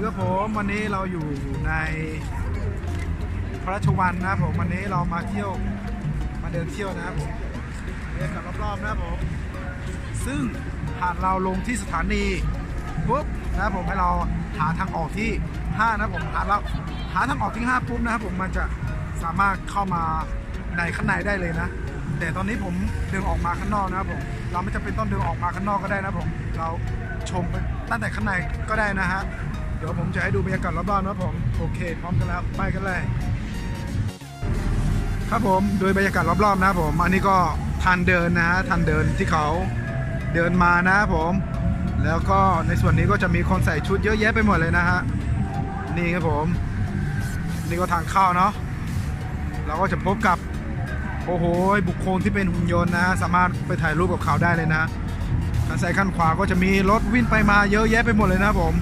ดีครับผมวันนี้เราอยู่ในพระราชวังนะผมวันนี้เรามาเที่ยวมาเดินเที่ยวนะครับผมเดินกลับรอบๆนะครับผมซึ่งหากเราลงที่สถานีปุ๊บนะครับผมให้เราหาทางออกที่5นะครับผมหาเราหาทางออกที่ 5 ปุ๊บนะครับผมมันจะสามารถเข้ามาในข้างในได้เลยนะ แต่ตอนนี้ผมเดินออกมาข้างนอกนะครับผมเราไม่จำเป็นต้องเดินออกมาข้างนอกก็ได้นะครับผมเราชมไปตั้งแต่ข้างในก็ได้นะฮะ เดี๋ยวผมจะให้ดูบรรยากาศรอบๆนะครับผมโอเค พร้อมกันแล้วไปกันเลย ครับผมโดยบรรยากาศรอบๆนะครับผมอันนี้ก็ทางเดินนะฮะทางเดินที่เขาเดินมานะครับผม แล้วก็ในส่วนนี้ก็จะมีคนใส่ชุดเยอะแยะไปหมดเลยนะฮะนี่ครับผม นี่ก็ทางเข้าเนาะเราก็จะพบกับโอ้โหบุคคลที่เป็นหุ่นยนต์นะฮะสามารถไปถ่ายรูปกับเขาได้เลยนะทางซ้ายข้างขวาก็จะมีรถวิ่งไปมาเยอะแยะไปหมดเลยนะครับผม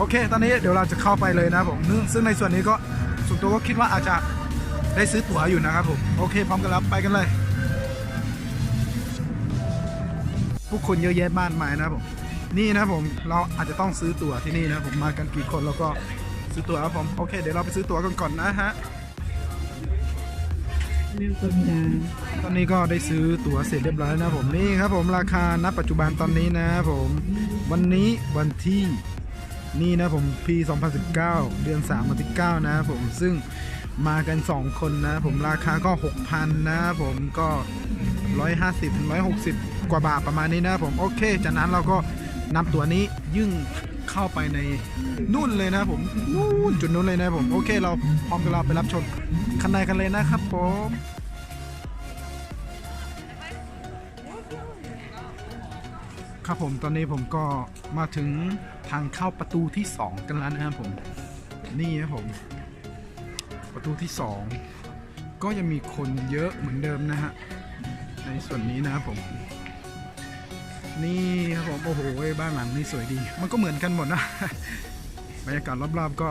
โอเค ตอนนี้เดี๋ยวเราจะเข้าไปเลยนะผมซึ่งในส่วนนี้ก็ส่วนตัวก็คิดว่าอาจจะได้ซื้อตั๋วอยู่นะครับผม โอเค พร้อมกันแล้วไปกันเลย ผู้คนเยอะแยะมากมายนะผม นี่นะผม เราอาจจะต้องซื้อตั๋วที่นี่นะผมมากันกี่คนแล้วก็ซื้อตั๋วครับผม โอเค เดี๋ยวเราไปซื้อตั๋วกันก่อนนะฮะตอนนี้ก็ได้ซื้อตั๋วเสร็จเรียบร้อยแล้วนะผมนี่ครับผมราคาณปัจจุบันตอนนี้นะครับผม วันนี้วันที่ นี่นะผมปี2019 เดือน3วันที่9นะผมซึ่งมากัน 2 คนนะผมราคาก็ 6,000 นะครับผมก็ 150ถึง160 กว่าบาทประมาณนี้นะผมโอเค จากนั้นเราก็นำตั๋วนี้ยื่งเข้าไปในนู่นเลยนะผมนู่นจุดนู้นเลยนะผมโอเค เราพร้อมกันเราไปรับชมข้างในกันเลยนะครับผมครับผมตอนนี้ผมก็มาถึง ทางเข้าประตูที่ 2 กันแล้วนะครับผม นี่ครับผม ประตูที่ 2 ก็ยังมีคนเยอะเหมือนเดิมนะฮะ ในส่วนนี้นะครับผม นี่ครับผม โอ้โห บ้านหลังนี้สวยดี มันก็เหมือนกันหมดนะ บรรยากาศรอบๆก็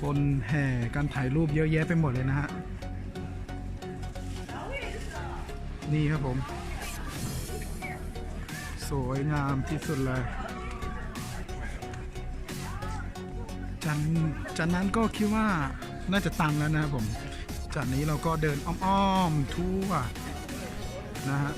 คนแห่การถ่ายรูปเยอะแยะไปหมดเลยนะฮะ นี่ครับผมสวยงามที่สุดเลย จากจากนั้นก็คิดว่าน่าจะตังแล้วนะครับผม จากนี้เราก็เดินอ้อมๆทั่วนะฮะ